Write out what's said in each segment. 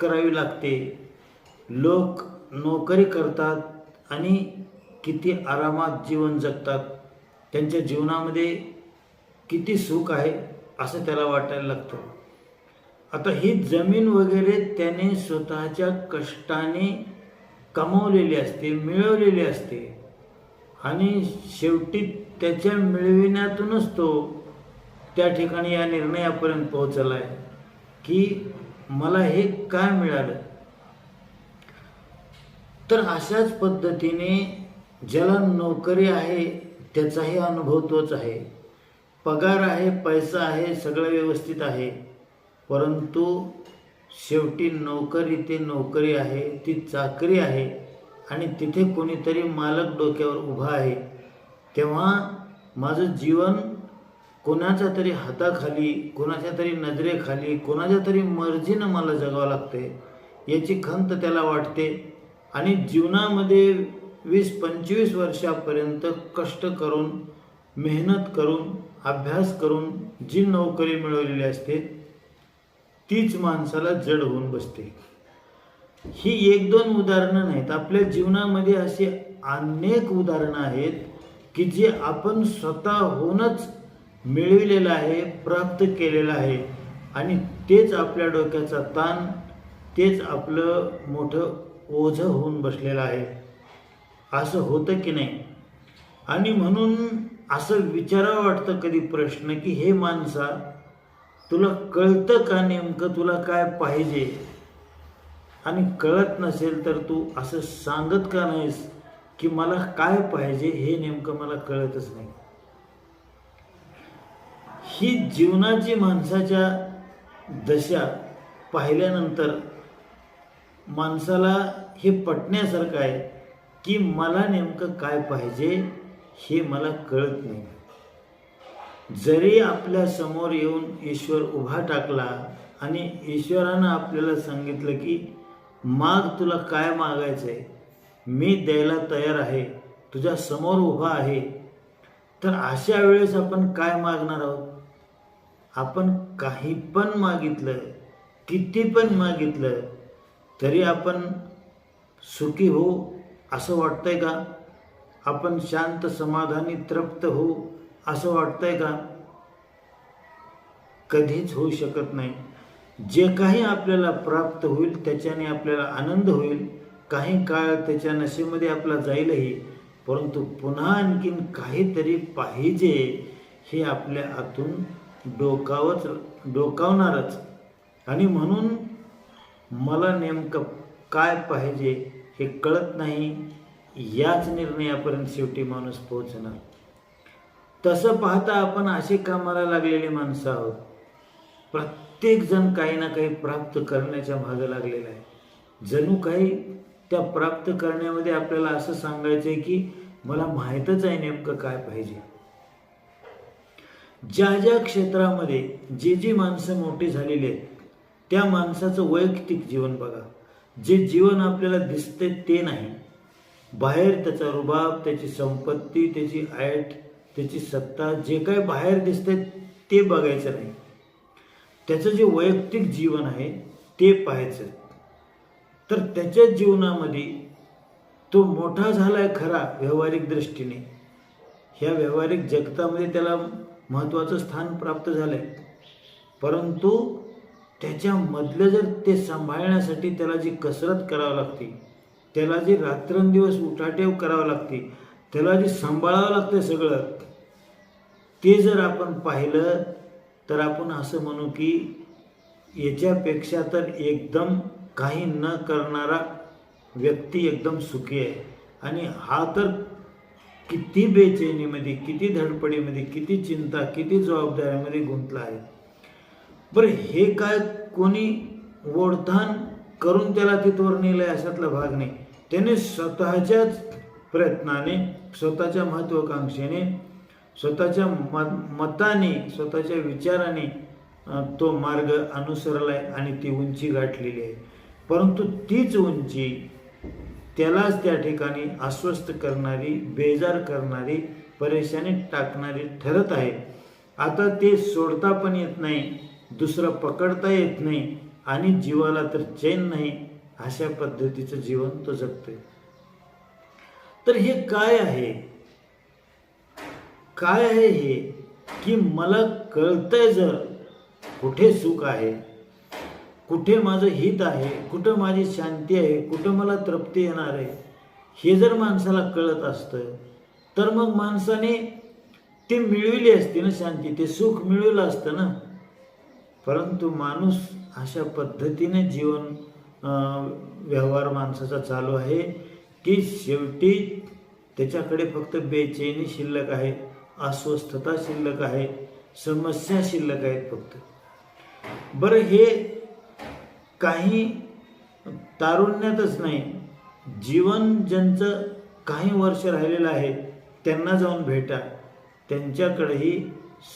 करावी लागते. लोक नोकरी करतात आणि किती आरामात जीवन जगतात. त्यांच्या जीवनामध्ये किती सुख आहे असं त्याला वाटायला लागतं. आता ही जमीन वगैरे त्याने स्वतःच्या कष्टाने कमावलेली असते मिळवलेली असते. आणि शेवटी त्याच्या मिळविण्यातूनच तो त्या ठिकाणी या निर्णयापर्यंत पोहोचला आहे की मला हे काय मिळालं? तर अशाच पद्धतीने ज्याला नोकरी आहे त्याचाही अनुभव तोच आहे. पगार आहे पैसा आहे सगळं व्यवस्थित आहे. परंतु शेवटी नोकरी ते नोकरी आहे ती चाकरी आहे आणि तिथे कोणीतरी मालक डोक्यावर उभा आहे. तेव्हा माझं जीवन कोणाच्या तरी हाताखाली कोणाच्या तरी नजरेखाली कोणाच्या तरी मर्जीनं मला जगावं लागते याची खंत त्याला वाटते. आणि जीवनामध्ये वीस पंचवीस वर्षापर्यंत कष्ट करून मेहनत करून अभ्यास करून जी नोकरी मिळवलेली असते तीच माणसाला जड होऊन बसते. ही एक दोन उदाहरणं नाहीत. आपल्या जीवनामध्ये अशी अनेक उदाहरणं आहेत की जे आपण स्वतःहूनच मिळविलेलं आहे प्राप्त केलेलं आहे. आणि तेच आपल्या डोक्याचा ताण तेच आपलं मोठं ओझं होऊन बसलेलं आहे. असं होतं की नाही? आणि म्हणून असं विचारावं वाटतं कधी प्रश्न की हे माणसा तुला कळतं का नेमकं तुला काय पाहिजे? आणि कळत नसेल तर तू असं सांगत का नाहीस की मला काय पाहिजे हे नेमकं मला कळतच नाही. ही जीवनाची माणसाच्या दशा पाहिल्यानंतर माणसाला हे पटण्यासारखं आहे की मला नेमकं काय पाहिजे हे मला कळत नाही. जरी आपल्यासमोर येऊन ईश्वर उभा टाकला आणि ईश्वरानं आपल्याला सांगितलं की माग तुला काय मागायचं आहे मी द्यायला तयार आहे. तुझ्या समोर उभा आहे. तर अशा वेळेस आपण काय मागणार आहोत? आपण काही पण मागितलं किती पण मागितलं तरी आपण सुखी हो असं वाटतंय का? आपण शांत समाधानी तृप्त हो असं वाटतंय का? कधीच होऊ शकत नाही. जे काही आपल्याला प्राप्त होईल त्याच्याने आपल्याला आनंद होईल. काही काळ त्याच्या नशेमध्ये आपला जाईलही परंतु पुन्हा आणखीन काहीतरी पाहिजे हे आपल्या आतून डोकावच डोकावणारच. आणि म्हणून मला नेमकं काय पाहिजे हे कळत नाही. याच निर्णयापर्यंत शेवटी माणूस पोहोचणार. तसं पाहता आपण असे कामाला लागलेली माणसं आहोत? प्रत्येकजण काही ना काही प्राप्त करण्याच्या मागं लागलेला आहे. जणू काही त्या प्राप्त करण्यामध्ये आपल्याला असं सांगायचं आहे की मला माहीतच आहे नेमकं काय पाहिजे. ज्या ज्या क्षेत्रामध्ये जी जी माणसं मोठी झालेली आहेत त्या माणसाचं वैयक्तिक जीवन बघा. जे जीवन आपल्याला दिसते ते नाही. बाहेर त्याचा रुबाब त्याची संपत्ती त्याची ऐट त्याची सत्ता जे काही बाहेर दिसते ते बघायचं नाही. त्याचं जे वैयक्तिक जीवन आहे ते पाहायचं. तर त्याच्या जीवनामध्ये तो मोठा झाला आहे खरा व्यावहारिक दृष्टीने. ह्या व्यावहारिक जगतामध्ये त्याला महत्त्वाचं स्थान प्राप्त झालं आहे परंतु त्याच्यामधलं जर ते सांभाळण्यासाठी त्याला जी कसरत करावी लागते त्याला जी रात्रंदिवस उठाटेव करावं लागते त्याला जे सांभाळावं लागतं सगळं ते जर आपण पाहिलं तर आपण असं म्हणू की याच्यापेक्षा तर एकदम काही न करणारा व्यक्ती एकदम सुखी आहे. आणि हा तर किती बेचैनीमध्ये किती धडपडीमध्ये किती चिंता किती जबाबदाऱ्यामध्ये गुंतला आहे. बरं हे काय कोणी ओढताण करून त्याला तिथवर नेलं आहे अशातला भाग नाही. त्याने स्वतःच्याच प्रयत्नाने स्वतःच्या महत्त्वाकांक्षेने स्वतःच्या म मताने स्वतःच्या विचाराने तो मार्ग अनुसरला आहे आणि ती उंची गाठलेली आहे. परंतु तीच उंची त्यालाच त्या ठिकाणी अस्वस्थ करणारी बेजार करणारी परेशानी टाकणारी ठरत आहे. आता ते सोडता पण येत नाही दुसरं पकडता येत नाही आणि जीवाला तर चैन नाही अशा पद्धतीचं जीवन तो जगतोय. तर हे काय आहे? काय आहे हे? की मला कळतंय जर कुठे सुख आहे कुठे माझं हित आहे कुठं माझी शांती आहे कुठं मला तृप्ती येणार आहे हे जर माणसाला कळत असतं तर मग माणसाने ते मिळविली असते ना शांती ते सुख मिळवलं असतं ना. परंतु माणूस अशा पद्धतीने जीवन व्यवहार माणसाचा चालू आहे की शेवटी त्याच्याकडे फक्त बेचैनी शिल्लक आहे अस्वस्थता शिल्लक आहे समस्या शिल्लक आहेत फक्त. बरं हे काही तारुण्यातच नाही. जीवन ज्यांचं काही वर्ष राहिलेलं आहे त्यांना जाऊन भेटा. त्यांच्याकडेही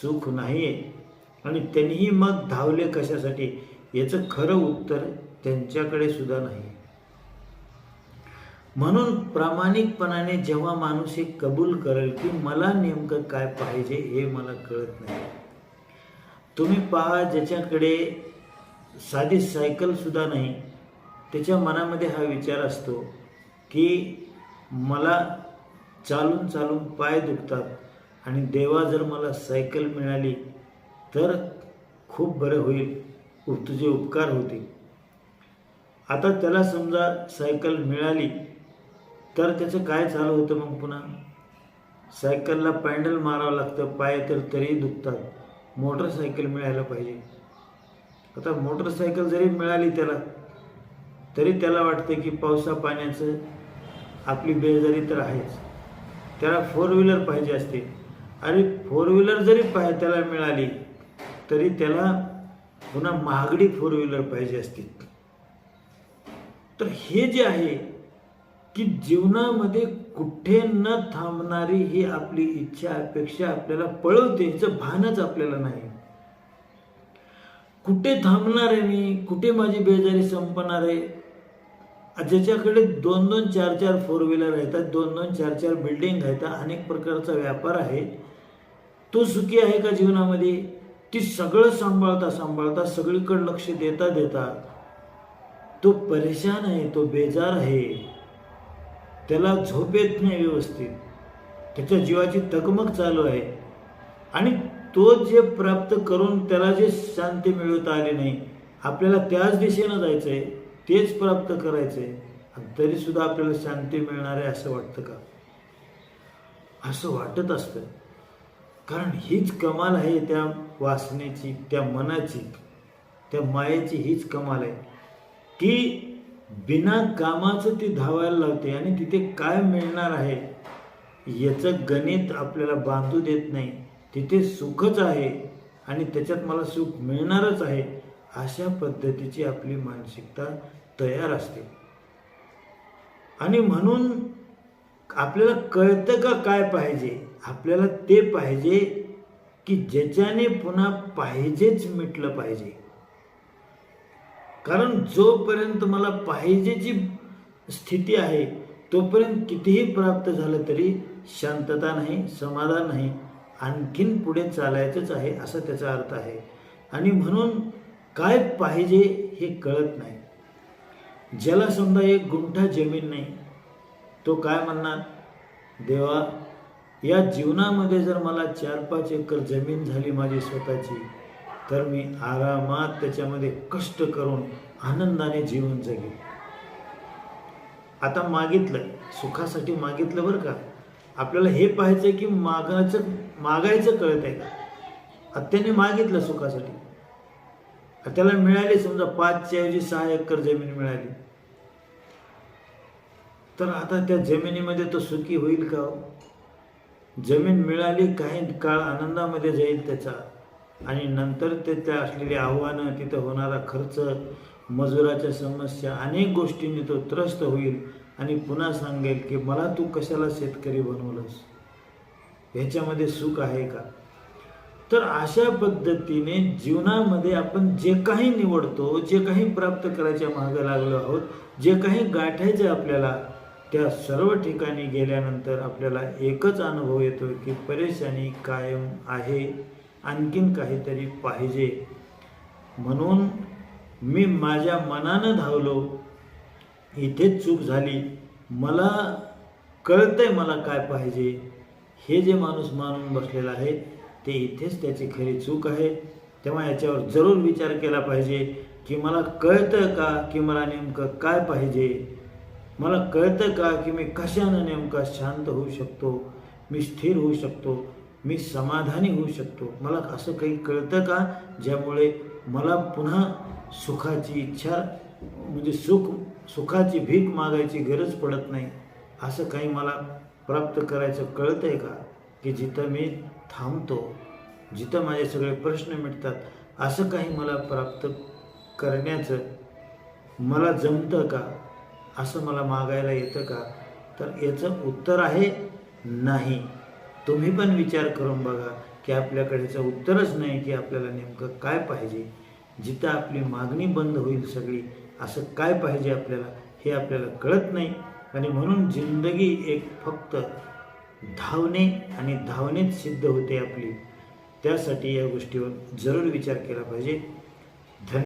सुख नाही आहे आणि त्यांनीही मग धावले कशासाठी? याचं खरं उत्तर त्यांच्याकडे सुद्धा नाही म्हणून प्रामाणिकपणाने जेव्हा माणूस हे कबूल करेल की मला नेमकं काय पाहिजे हे मला कळत नाही. तुम्ही पहा ज्याच्याकडे साधी सायकलसुद्धा नाही. त्याच्या मनामध्ये हा विचार असतो की मला चालून चालून पाय दुखतात आणि देवा जर मला सायकल मिळाली तर खूप बरं होईल. तुझे उपकार होतील. आता त्याला समजा सायकल मिळाली तर त्याचं काय चालू होतं मग पुन्हा? सायकलला पॅन्डल मारावं लागतं पाय तर तरीही दुखतात. मोटरसायकल मिळायला पाहिजे. आता मोटरसायकल जरी मिळाली त्याला तरी त्याला वाटतं की पावसा पाण्याचं आपली बेजारी तर आहेच. त्याला फोर व्हीलर पाहिजे असते. आणि फोर व्हीलर जरी पाह त्याला मिळाली तरी त्याला पुन्हा महागडी फोर व्हीलर पाहिजे असते. तर हे जे आहे की जीवनामध्ये कुठे न थांबणारी ही आपली इच्छा अपेक्षा आपल्याला पळवते हिचं भानच आपल्याला नाही. कुठे थांबणार आहे मी? कुठे माझी बेजारी संपणार आहे? ज्याच्याकडे दोन दोन चार चार फोर व्हीलर आहेत दोन दोन चार चार बिल्डिंग आहेत अनेक प्रकारचा व्यापार आहे. तो सुखी आहे का जीवनामध्ये? ती सगळं सांभाळता सांभाळता सगळीकडे लक्ष देता देता तो परेशान आहे तो बेजार आहे. त्याला झोप येत नाही व्यवस्थित. त्याच्या जीवाची तकमक चालू आहे. आणि तो जे प्राप्त करून त्याला जे शांती मिळवता आली नाही आपल्याला त्याच दिशेनं जायचं आहे तेच प्राप्त करायचं आहे तरीसुद्धा तरी सुद्धा आपल्याला शांती मिळणार आहे असं वाटतं का? असं वाटत असतं. कारण हीच कमाल आहे त्या वासनेची त्या मनाची त्या मायेची हीच कमाल आहे. की बिना कामाचं ती धावायला लावते आणि तिथे काय मिळणार आहे याचं गणित आपल्याला बांधू देत नाही. तिथे सुखच आहे आणि त्याच्यात मला सुख मिळणारच आहे अशा पद्धतीची आपली मानसिकता तयार असते. आणि म्हणून आपल्याला कळतं का काय पाहिजे? आपल्याला ते पाहिजे की ज्याच्याने पुन्हा पाहिजेच मिटलं पाहिजे. कारण जोपर्यंत मला पाहिजेची स्थिती आहे तोपर्यंत कितीही प्राप्त झालं तरी शांतता नाही समाधान नाही आणखीन पुढे चालायचंच आहे असा त्याचा अर्थ आहे. आणि म्हणून काय पाहिजे हे कळत नाही. ज्याला समजा एक गुंठा जमीन नाही तो काय म्हणणार? देवा या जीवनामध्ये जर मला चार पाच एकर जमीन झाली माझी स्वतःची तर मी आरामात त्याच्यामध्ये कष्ट करून आनंदाने जीवन जगेल आता मागितलं सुखासाठी मागितलं बरं का? आपल्याला हे पाहायचं की मागायचं मागायचं कळत आहे. का आत्याने मागितलं सुखासाठी. त्याला मिळाली समजा पाचच्या ऐवजी सहा एकर जमीन मिळाली. तर आता त्या जमिनीमध्ये तो सुखी होईल का हो? जमीन मिळाली काही काळ आनंदामध्ये जाईल त्याचा. आणि नंतर ते त्या असलेली आव्हानं तिथं होणारा खर्च मजुराच्या समस्या अनेक गोष्टींनी तो त्रस्त होईल. आणि पुन्हा सांगेल की मला तू कशाला शेतकरी बनवलंस? ह्याच्यामध्ये सुख आहे का? तर अशा पद्धतीने जीवनामध्ये आपण जे काही निवडतो जे काही प्राप्त करायच्या मागं लागलो आहोत जे काही गाठायचे आपल्याला त्या सर्व ठिकाणी गेल्यानंतर आपल्याला एकच अनुभव येतो की परेशानी कायम आहे आणखीन काहीतरी पाहिजे. म्हणून मी माझ्या मनानं धावलो इथेच चूक झाली. मला कळतंय मला काय पाहिजे. हे जे माणूस मानून बसलेला आहे ते इथेच त्याची खरी चूक आहे. तेव्हा याच्यावर जरूर विचार केला पाहिजे की मला कळतं का की मला नेमकं काय पाहिजे? मला कळतं का की मी कशानं नेमका शांत होऊ शकतो? मी स्थिर होऊ शकतो? मी समाधानी होऊ शकतो? मला असं काही कळतं का? ज्यामुळे मला पुन्हा सुखाची इच्छा म्हणजे सुख सुखाची भीक मागायची गरज पडत नाही. असं काही मला प्राप्त करायचं कळतंय का? की जिथं मी थांबतो जिथं माझे सगळे प्रश्न मिटतात असं काही मला प्राप्त करण्याचं मला जमतं का? असं मला मागायला येतं का? तर याचं उत्तर आहे नाही. तुम्ही पण विचार करून बघा की आपल्याकडेचं उत्तरच नाही की आपल्याला नेमकं काय पाहिजे. जिथं आपली मागणी बंद होईल सगळी असं काय पाहिजे आपल्याला हे आपल्याला कळत नाही. आणि म्हणून जिंदगी एक फक्त धावणे आणि धावणेच सिद्ध होते आपली. त्यासाठी या गोष्टीवर जरूर विचार केला पाहिजे. धन